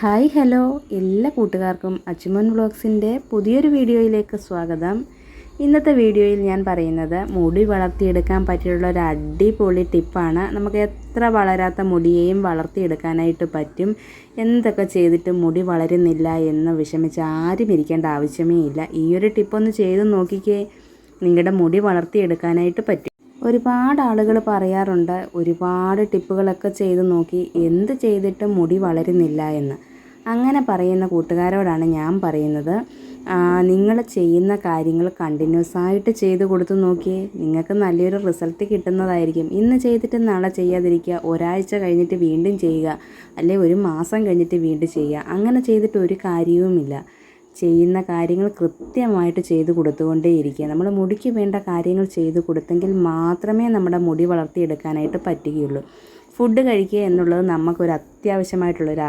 Hi hello. എല്ലാ കൂട്ടുകാർക്കും അച്ചുമൻ വ്ളോഗ്സിന്റെ പുതിയൊരു വീഡിയോയിലേക്ക് സ്വാഗതം. ഇന്നത്തെ വീഡിയോയിൽ ഞാൻ പറയുന്നത് മുടി വളർത്തിയെടുക്കാൻ പറ്റിയുള്ള ഒരു അടിപൊളി ടിപ്പാണ്. നമുക്ക് എത്ര വളരാത്ത മുടിയെയും വളർത്തിയെടുക്കാനായിട്ട് പറ്റും? എന്തൊക്കെ ചെയ്തിട്ട് മുടി വളരുന്നില്ല എന്ന് വിഷമിച്ച് ആരും ഇരിക്കേണ്ട ആവശ്യമേ ഇല്ല. ഈ ഒരു ടിപ്പൊന്ന് ചെയ്ത് നോക്കിക്കേ. നിങ്ങളുടെ മുടി വളർത്തിയെടുക്കാനായിട്ട് പറ്റും. ഒരുപാട് ആളുകൾ പറയാറുണ്ട് ഒരുപാട് ടിപ്പുകളൊക്കെ ചെയ്ത് നോക്കി എന്ത് ചെയ്തിട്ടും മുടി വളരുന്നില്ല എന്ന്. അങ്ങനെ പറയുന്ന കൂട്ടുകാരോടാണ് ഞാൻ പറയുന്നത്. നിങ്ങൾ ചെയ്യുന്ന കാര്യങ്ങൾ കണ്ടിന്യൂസ് ആയിട്ട് ചെയ്ത് കൊടുത്തു നോക്കിയേ. നിങ്ങൾക്ക് നല്ലൊരു റിസൾട്ട് കിട്ടുന്നതായിരിക്കും. ഇന്ന് ചെയ്തിട്ട് നാളെ ചെയ്യാതിരിക്കുക. ഒരാഴ്ച കഴിഞ്ഞിട്ട് വീണ്ടും ചെയ്യുക. അല്ലെ ഒരു മാസം കഴിഞ്ഞിട്ട് വീണ്ടും ചെയ്യുക. അങ്ങനെ ചെയ്തിട്ട് ഒരു കാര്യവുമില്ല. ചെയ്യുന്ന കാര്യങ്ങൾ കൃത്യമായിട്ട് ചെയ്തു കൊടുത്തുകൊണ്ടേയിരിക്കുക. നമ്മൾ മുടിക്ക് വേണ്ട കാര്യങ്ങൾ ചെയ്തു കൊടുത്തെങ്കിൽ മാത്രമേ നമ്മുടെ മുടി വളർത്തിയെടുക്കാനായിട്ട് പറ്റുകയുള്ളൂ. ഫുഡ് കഴിക്കുക എന്നുള്ളത് നമുക്കൊരു അത്യാവശ്യമായിട്ടുള്ളൊരു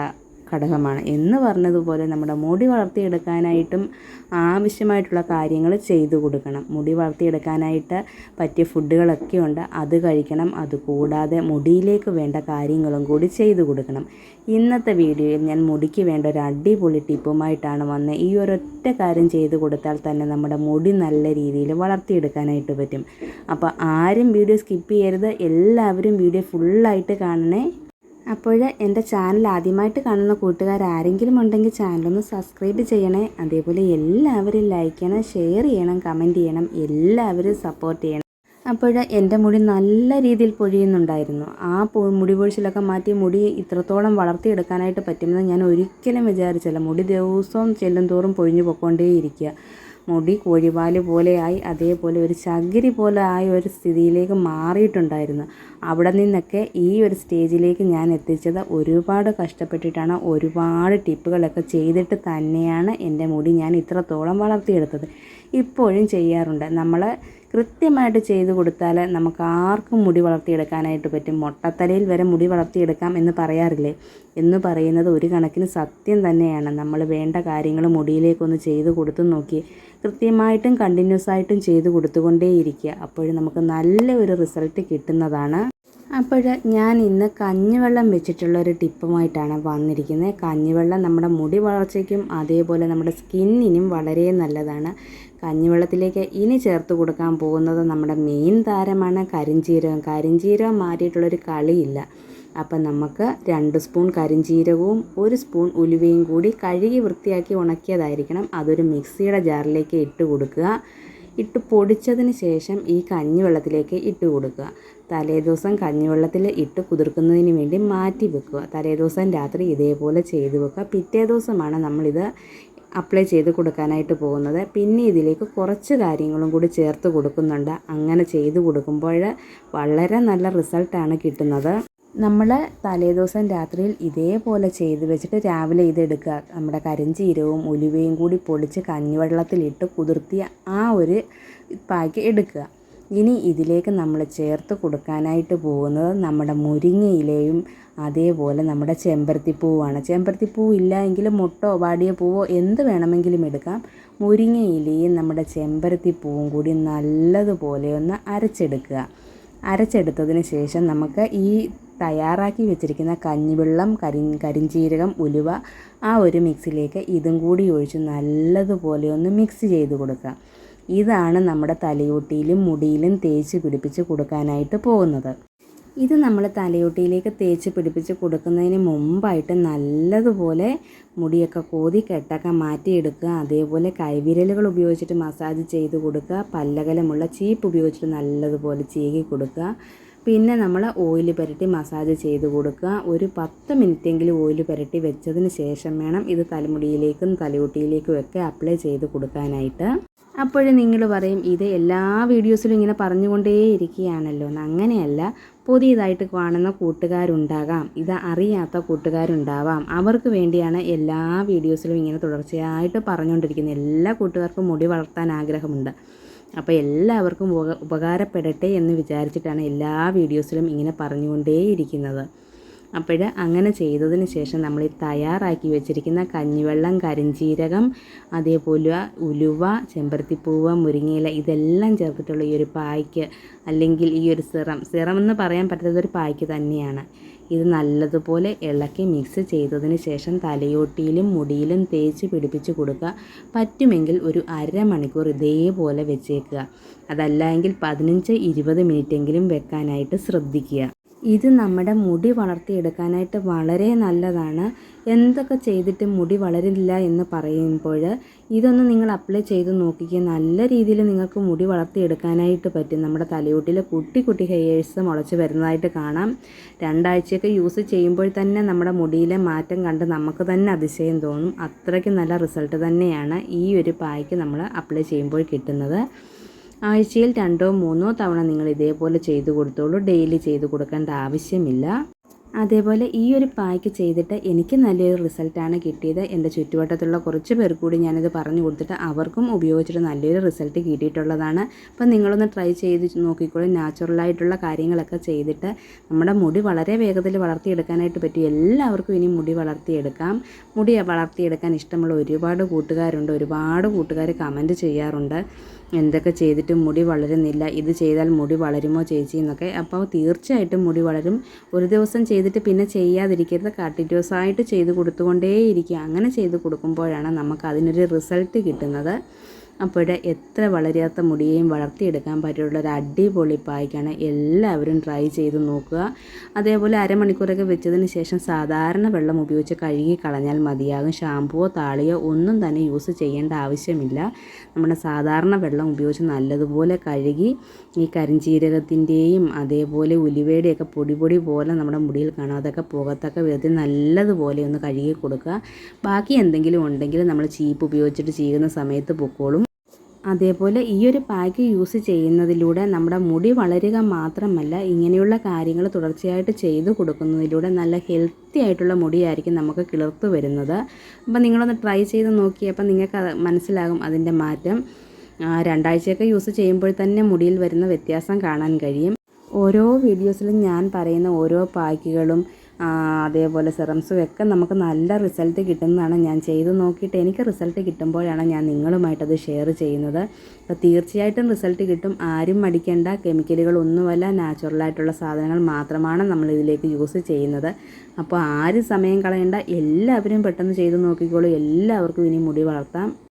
ഘടകമാണ്. എന്ന് പറഞ്ഞതുപോലെ നമ്മുടെ മുടി വളർത്തിയെടുക്കാനായിട്ടും ആവശ്യമായിട്ടുള്ള കാര്യങ്ങൾ ചെയ്തു കൊടുക്കണം. മുടി വളർത്തിയെടുക്കാനായിട്ട് പറ്റിയ ഫുഡുകളൊക്കെ ഉണ്ട്. അത് കഴിക്കണം. അതുകൂടാതെ മുടിയിലേക്ക് വേണ്ട കാര്യങ്ങളും കൂടി ചെയ്തു കൊടുക്കണം. ഇന്നത്തെ വീഡിയോയിൽ ഞാൻ മുടിക്ക് വേണ്ട ഒരു അടിപൊളി ടിപ്പുമായിട്ടാണ് വന്നത് ഈ ഒരൊറ്റ കാര്യം ചെയ്തു കൊടുത്താൽ തന്നെ നമ്മുടെ മുടി നല്ല രീതിയിൽ വളർത്തിയെടുക്കാനായിട്ട് പറ്റും. അപ്പോൾ ആരും വീഡിയോ സ്കിപ്പ് ചെയ്യരുത്. എല്ലാവരും വീഡിയോ ഫുള്ളായിട്ട് കാണണേ. അപ്പോൾ എന്റെ ചാനൽ ആദ്യമായിട്ട് കാണുന്ന കൂട്ടുകാർ ആരെങ്കിലും ഉണ്ടെങ്കിൽ ചാനലൊന്ന് സബ്സ്ക്രൈബ് ചെയ്യണേ. അതേപോലെ എല്ലാവരും ലൈക്ക് ചെയ്യണം ഷെയർ ചെയ്യണം കമന്റ് ചെയ്യണം എല്ലാവരും സപ്പോർട്ട് ചെയ്യണം. അപ്പോൾ എന്റെ മുടി നല്ല രീതിയിൽ പൊഴിയുന്നുണ്ടായിരുന്നു. ആ മുടി പൊഴിച്ചിലൊക്കെ മാറ്റി മുടി ഇത്രത്തോളം വളർത്തിയെടുക്കാനായിട്ട് പറ്റുമെന്ന് ഞാൻ ഒരിക്കലും വിചാരിച്ചില്ല. മുടി ദിവസവും ചെല്ലും തോറും പൊഴിഞ്ഞു പൊയ്ക്കൊണ്ടേയിരിക്കുക മുടി കോഴിപാൽ പോലെയായി അതേപോലെ ഒരു ചകിരി പോലെ ആയ ഒരു സ്ഥിതിയിലേക്ക് മാറിയിട്ടുണ്ടായിരുന്നു. അവിടെ നിന്നൊക്കെ ഈ ഒരു സ്റ്റേജിലേക്ക് ഞാൻ എത്തിച്ചത് ഒരുപാട് കഷ്ടപ്പെട്ടിട്ടാണ്. ഒരുപാട് ടിപ്പുകളൊക്കെ ചെയ്തിട്ട് തന്നെയാണ് എന്റെ മുടി ഞാൻ ഇത്രത്തോളം വളർത്തിയെടുത്തത്. ഇപ്പോഴും ചെയ്യാറുണ്ട്. നമ്മൾ കൃത്യമായിട്ട് ചെയ്തു കൊടുത്താൽ നമുക്ക് ആർക്കും മുടി വളർത്തിയെടുക്കാനായിട്ട് പറ്റും. മൊട്ടത്തലയിൽ വരെ മുടി വളർത്തിയെടുക്കാം എന്ന് പറയാറില്ലേ? എന്ന് പറയുന്നത് ഒരു കണക്കിന് സത്യം തന്നെയാണ്. നമ്മൾ വേണ്ട കാര്യങ്ങൾ മുടിയിലേക്കൊന്ന് ചെയ്തു കൊടുത്തു നോക്കി കൃത്യമായിട്ടും കണ്ടിന്യൂസ് ആയിട്ടും ചെയ്തു കൊടുത്തുകൊണ്ടേയിരിക്കുക. അപ്പോഴും നമുക്ക് നല്ല ഒരു റിസൾട്ട് കിട്ടുന്നതാണ് അപ്പോൾ ഞാൻ ഇന്ന് കഞ്ഞിവെള്ളം വെച്ചിട്ടുള്ള ഒരു ടിപ്പുമായിട്ടാണ് വന്നിരിക്കുന്നത്. കഞ്ഞിവെള്ളം നമ്മുടെ മുടി വളർച്ചയ്ക്കും അതേപോലെ നമ്മുടെ സ്കിന്നിനും വളരെ നല്ലതാണ്. കഞ്ഞിവെള്ളത്തിലേക്ക് ഇനി ചേർത്ത് കൊടുക്കാൻ പോകുന്നത് നമ്മുടെ മെയിൻ താരമാണ് കരിഞ്ചീരകം. കരിഞ്ചീരകം മാറ്റിയിട്ടുള്ളൊരു കളിയില്ല. അപ്പം നമുക്ക് രണ്ട് സ്പൂൺ കരിഞ്ചീരകവും ഒരു സ്പൂൺ ഉലുവയും കൂടി കഴുകി വൃത്തിയാക്കി ഉണക്കിയതായിരിക്കണം. അതൊരു മിക്സിയുടെ ജാറിലേക്ക് ഇട്ട് കൊടുക്കുക. ഇട്ട് പൊടിച്ചതിന് ശേഷം ഈ കഞ്ഞിവെള്ളത്തിലേക്ക് ഇട്ട് കൊടുക്കുക. തലേദിവസം കഞ്ഞിവെള്ളത്തിൽ ഇട്ട് കുതിർക്കുന്നതിന് വേണ്ടി മാറ്റി വെക്കുക. തലേദിവസം രാത്രി ഇതേപോലെ ചെയ്ത് വെക്കുക. പിറ്റേ ദിവസമാണ് നമ്മളിത് അപ്ലൈ ചെയ്ത് കൊടുക്കാനായിട്ട് പോകുന്നത്. പിന്നെ ഇതിലേക്ക് കുറച്ച് കാര്യങ്ങളും കൂടി ചേർത്ത് കൊടുക്കുന്നുണ്ട്. അങ്ങനെ ചെയ്ത് കൊടുക്കുമ്പോൾ വളരെ നല്ല റിസൾട്ടാണ് കിട്ടുന്നത്. നമ്മൾ തലേദിവസം രാത്രിയിൽ ഇതേപോലെ ചെയ്ത് വെച്ചിട്ട് രാവിലെ ഇതെടുക്കുക നമ്മുടെ കരിഞ്ചീരവും ഉലുവയും കൂടി പൊടിച്ച് കഞ്ഞിവെള്ളത്തിലിട്ട് കുതിർത്തിയ ആ ഒരു പാക്ക് എടുക്കുക. ഇനി ഇതിലേക്ക് നമ്മൾ ചേർത്ത് കൊടുക്കാനായിട്ട് പോകുന്നത് നമ്മുടെ മുരിങ്ങയിലയും അതേപോലെ നമ്മുടെ ചെമ്പരത്തിപ്പൂവാണ്. ചെമ്പരത്തിപ്പൂ ഇല്ല എങ്കിലും മുട്ടോ വാടിയ പൂവോ എന്ത് വേണമെങ്കിലും എടുക്കാം. മുരിങ്ങയിലയും നമ്മുടെ ചെമ്പരത്തിപ്പൂവും കൂടി നല്ലതുപോലെ ഒന്ന് അരച്ചെടുക്കുക. അരച്ചെടുത്തതിന് ശേഷം നമുക്ക് ഈ തയ്യാറാക്കി വെച്ചിരിക്കുന്ന കഞ്ഞിവെള്ളം കരി കരിഞ്ചീരകം ഉലുവ ആ ഒരു മിക്സിലേക്ക് ഇതും കൂടി ഒഴിച്ച് നല്ലതുപോലെ ഒന്ന് മിക്സ് ചെയ്ത് കൊടുക്കുക. ഇതാണ് നമ്മുടെ തലയോട്ടിയിലും മുടിയിലും തേച്ച് പിടിപ്പിച്ച് കൊടുക്കാനായിട്ട് പോകുന്നത്. ഇത് നമ്മൾ തലയോട്ടിയിലേക്ക് തേച്ച് പിടിപ്പിച്ച് കൊടുക്കുന്നതിന് മുമ്പായിട്ട് നല്ലതുപോലെ മുടിയൊക്കെ കോതി കെട്ടൊക്കെ മാറ്റിയെടുക്കുക. അതേപോലെ കൈവിരലുകൾ ഉപയോഗിച്ചിട്ട് മസാജ് ചെയ്ത് കൊടുക്കുക. പല്ലകലമുള്ള ചീപ്പ് ഉപയോഗിച്ചിട്ട് നല്ലതുപോലെ ചീകി കൊടുക്കുക. പിന്നെ നമ്മൾ ഓയിൽ പുരട്ടി മസാജ് ചെയ്ത് കൊടുക്കുക. ഒരു പത്ത് മിനിറ്റെങ്കിലും ഓയിൽ പുരട്ടി വെച്ചതിന് ശേഷം വേണം ഇത് തലമുടിയിലേക്കും തലയോട്ടിയിലേക്കും ഒക്കെ അപ്ലൈ ചെയ്ത് കൊടുക്കാനായിട്ട്. അപ്പോഴും നിങ്ങൾ പറയും ഇത് എല്ലാ വീഡിയോസിലും ഇങ്ങനെ പറഞ്ഞുകൊണ്ടേ ഇരിക്കുകയാണല്ലോ. അങ്ങനെയല്ല. പുതിയതായിട്ട് കാണുന്ന കൂട്ടുകാരുണ്ടാകാം. ഇത് അറിയാത്ത കൂട്ടുകാരുണ്ടാവാം. അവർക്ക് വേണ്ടിയാണ് എല്ലാ വീഡിയോസിലും ഇങ്ങനെ തുടർച്ചയായിട്ട് പറഞ്ഞുകൊണ്ടിരിക്കുന്നത് എല്ലാ കൂട്ടുകാർക്കും മുടി വളർത്താൻ ആഗ്രഹമുണ്ട്. അപ്പോൾ എല്ലാവർക്കും ഉപകാരപ്പെടട്ടെ എന്ന് വിചാരിച്ചിട്ടാണ് എല്ലാ വീഡിയോസിലും ഇങ്ങനെ പറഞ്ഞുകൊണ്ടേയിരിക്കുന്നത്. അപ്പോൾ അങ്ങനെ ചെയ്തതിന് ശേഷം നമ്മൾ ഈ തയ്യാറാക്കി വെച്ചിരിക്കുന്ന കഞ്ഞിവെള്ളം കരിഞ്ചീരകം അതേപോലെ ഉലുവ ചെമ്പരത്തിപ്പൂവ് മുരിങ്ങയില ഇതെല്ലാം ചേർത്തിട്ടുള്ള ഈ ഒരു പായ്ക്ക് അല്ലെങ്കിൽ ഈ ഒരു സിറം. സിറം എന്ന് പറയാൻ പറ്റാത്ത ഒരു പായ്ക്ക് തന്നെയാണ്. ഇത് നല്ലതുപോലെ ഇളക്കി മിക്സ് ചെയ്തതിന് ശേഷം തലയോട്ടിയിലും മുടിയിലും തേച്ച് പിടിപ്പിച്ച് കൊടുക്കുക. പറ്റുമെങ്കിൽ ഒരു അരമണിക്കൂർ ഇതേപോലെ വെച്ചേക്കുക. അതല്ല എങ്കിൽ പതിനഞ്ച് ഇരുപത് മിനിറ്റെങ്കിലും വെക്കാനായിട്ട് ശ്രദ്ധിക്കുക. ഇത് നമ്മുടെ മുടി വളർത്തിയെടുക്കാനായിട്ട് വളരെ നല്ലതാണ്. എന്തൊക്കെ ചെയ്തിട്ട് മുടി വളരില്ല എന്ന് പറയുമ്പോൾ ഇതൊന്ന് നിങ്ങൾ അപ്ലൈ ചെയ്ത് നോക്കിക്കുക നല്ല രീതിയിൽ നിങ്ങൾക്ക് മുടി വളർത്തിയെടുക്കാനായിട്ട് പറ്റും. നമ്മുടെ തലയോട്ടിൽ കുട്ടി കുട്ടി ഹെയേഴ്സ് മുളച്ച് വരുന്നതായിട്ട് കാണാം. രണ്ടാഴ്ചയൊക്കെ യൂസ് ചെയ്യുമ്പോൾ തന്നെ നമ്മുടെ മുടിയിലെ മാറ്റം കണ്ട് നമുക്ക് തന്നെ അതിശയം തോന്നും. അത്രയ്ക്ക് നല്ല റിസൾട്ട് തന്നെയാണ് ഈ ഒരു പായ്ക്ക് നമ്മൾ അപ്ലൈ ചെയ്യുമ്പോൾ കിട്ടുന്നത്. ആഴ്ചയിൽ രണ്ടോ മൂന്നോ തവണ നിങ്ങൾ ഇതേപോലെ ചെയ്തു കൊടുത്തോളൂ. ഡെയിലി ചെയ്തു കൊടുക്കേണ്ട ആവശ്യമില്ല. അതേപോലെ ഈ ഒരു പായ്ക്ക് ചെയ്തിട്ട് എനിക്ക് നല്ലൊരു റിസൾട്ടാണ് കിട്ടിയത്. എന്റെ ചുറ്റുവട്ടത്തുള്ള കുറച്ച് പേർ കൂടി ഞാനിത് പറഞ്ഞു കൊടുത്തിട്ട് അവർക്കും ഉപയോഗിച്ചിട്ട് നല്ലൊരു റിസൾട്ട് കിട്ടിയിട്ടുള്ളതാണ്. അപ്പം നിങ്ങളൊന്ന് ട്രൈ ചെയ്ത് നോക്കിക്കോളൂ. നാച്ചുറലായിട്ടുള്ള കാര്യങ്ങളൊക്കെ ചെയ്തിട്ട് നമ്മുടെ മുടി വളരെ വേഗത്തിൽ വളർത്തിയെടുക്കാനായിട്ട് പറ്റും എല്ലാവർക്കും ഇനി മുടി വളർത്തിയെടുക്കാം. മുടി വളർത്തിയെടുക്കാൻ ഇഷ്ടമുള്ള ഒരുപാട് കൂട്ടുകാരുണ്ട്. ഒരുപാട് കൂട്ടുകാർ കമന്റ് ചെയ്യാറുണ്ട്. എന്തൊക്കെ ചെയ്തിട്ടും മുടി വളരുന്നില്ല. ഇത് ചെയ്താൽ മുടി വളരുമോ ചേച്ചി എന്നൊക്കെ. അപ്പോൾ തീർച്ചയായിട്ടും മുടി വളരും. ഒരു ദിവസം ചെയ്തിട്ട് പിന്നെ ചെയ്യാതിരിക്കരുത്. കണ്ടിന്യൂസ് ആയിട്ട് ചെയ്ത് കൊടുത്തുകൊണ്ടേയിരിക്കുക. അങ്ങനെ ചെയ്ത് കൊടുക്കുമ്പോഴാണ് നമുക്ക് അതിനൊരു റിസൾട്ട് കിട്ടുന്നത്. അപ്പോൾ എത്ര വളരാത്ത മുടിയെയും വളർത്തിയെടുക്കാൻ പറ്റിയുള്ള ഒരു അടിപൊളി പായ്ക്കാണ് എല്ലാവരും ട്രൈ ചെയ്ത് നോക്കുക. അതേപോലെ അരമണിക്കൂറൊക്കെ വെച്ചതിന് ശേഷം സാധാരണ വെള്ളം ഉപയോഗിച്ച് കഴുകി കളഞ്ഞാൽ മതിയാകും. ഷാമ്പുവോ താളിയോ ഒന്നും തന്നെ യൂസ് ചെയ്യേണ്ട ആവശ്യമില്ല. നമ്മുടെ സാധാരണ വെള്ളം ഉപയോഗിച്ച് നല്ലതുപോലെ കഴുകി ഈ കരിഞ്ചീരകത്തിന്റെയും അതേപോലെ ഉലുവയുടെയൊക്കെ പൊടി പൊടി പോലെ നമ്മുടെ മുടിയിൽ കാണാം. അതൊക്കെ പുകത്തൊക്കെ വിധത്തിൽ നല്ലതുപോലെ ഒന്ന് കഴുകി കൊടുക്കുക. ബാക്കി എന്തെങ്കിലും ഉണ്ടെങ്കിൽ നമ്മൾ ചീപ്പ് ഉപയോഗിച്ചിട്ട് ചെയ്യുന്ന സമയത്ത് പൊക്കോളും. അതേപോലെ ഈ ഒരു പാക്ക് യൂസ് ചെയ്യുന്നതിലൂടെ നമ്മുടെ മുടി വളരുക മാത്രമല്ല ഇങ്ങനെയുള്ള കാര്യങ്ങൾ തുടർച്ചയായിട്ട് ചെയ്തു കൊടുക്കുന്നതിലൂടെ നല്ല ഹെൽത്തി ആയിട്ടുള്ള മുടിയായിരിക്കും നമുക്ക് കിളിർത്ത് വരുന്നത്. അപ്പോൾ നിങ്ങളൊന്ന് ട്രൈ ചെയ്ത് നോക്കിയപ്പോൾ നിങ്ങൾക്ക് മനസ്സിലാകും അതിന്റെ മാറ്റം. രണ്ടാഴ്ചയൊക്കെ യൂസ് ചെയ്യുമ്പോൾ തന്നെ മുടിയിൽ വരുന്ന വ്യത്യാസം കാണാൻ കഴിയും. ഓരോ വീഡിയോസിലും ഞാൻ പറയുന്ന ഓരോ പാക്കുകളും അതേപോലെ സിറംസും ഒക്കെ നമുക്ക് നല്ല റിസൾട്ട് കിട്ടുന്നതാണ്. ഞാൻ ചെയ്ത് നോക്കിയിട്ട് എനിക്ക് റിസൾട്ട് കിട്ടുമ്പോഴാണ് ഞാൻ നിങ്ങളുമായിട്ടത് ഷെയർ ചെയ്യുന്നത്. അപ്പോൾ തീർച്ചയായിട്ടും റിസൾട്ട് കിട്ടും. ആരും മടിക്കേണ്ട. കെമിക്കലുകളൊന്നുമല്ല. നാച്ചുറലായിട്ടുള്ള സാധനങ്ങൾ മാത്രമാണ് നമ്മൾ ഇതിലേക്ക് യൂസ് ചെയ്യുന്നത്. അപ്പോൾ ആരും സമയം കളയേണ്ട. എല്ലാവരും പെട്ടെന്ന് ചെയ്ത് നോക്കിക്കോളൂ. എല്ലാവർക്കും ഇനി മുടി വളർത്താം.